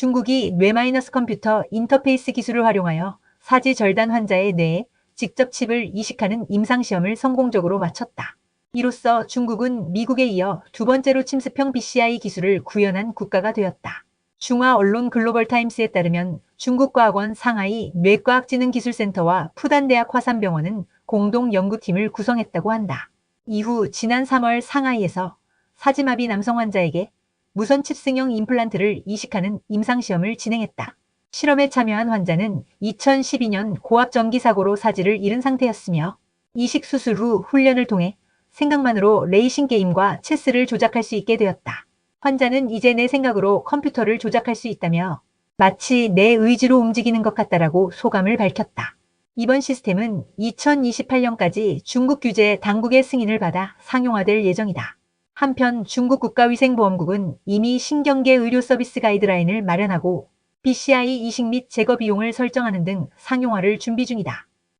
중국이 뇌마이너스 컴퓨터 인터페이스 기술을 활용하여 사지 절단 환자의 뇌에 직접 칩을 이식하는 임상시험을 성공적으로 마쳤다. 이로써 중국은 미국에 이어 두 번째로 침습형 BCI 기술을 구현한 국가가 되었다. 중화 언론 글로벌 타임스에 따르면 중국과학원 상하이 뇌과학지능기술센터와 푸단대학 화산병원은 공동 연구팀을 구성했다고 한다. 이후 지난 3월 상하이에서 사지마비 남성 환자에게 무선 칩승형 임플란트를 이식하는 임상시험을 진행했다. 실험에 참여한 환자는 2012년 고압 전기 사고로 사지를 잃은 상태였으며 이식 수술 후 훈련을 통해 생각만으로 레이싱 게임과 체스를 조작할 수 있게 되었다. 환자는 이제 내 생각으로 컴퓨터를 조작할 수 있다며 마치 내 의지로 움직이는 것 같다라고 소감을 밝혔다. 이번 시스템은 2028년까지 중국 규제 당국의 승인을 받아 상용화될 예정이다. 한편 중국 국가위생보험국은 이미 신경계 의료 서비스 가이드라인을 마련하고 BCI 이식 및 제거 비용을 설정하는 등 상용화를 준비 중이다.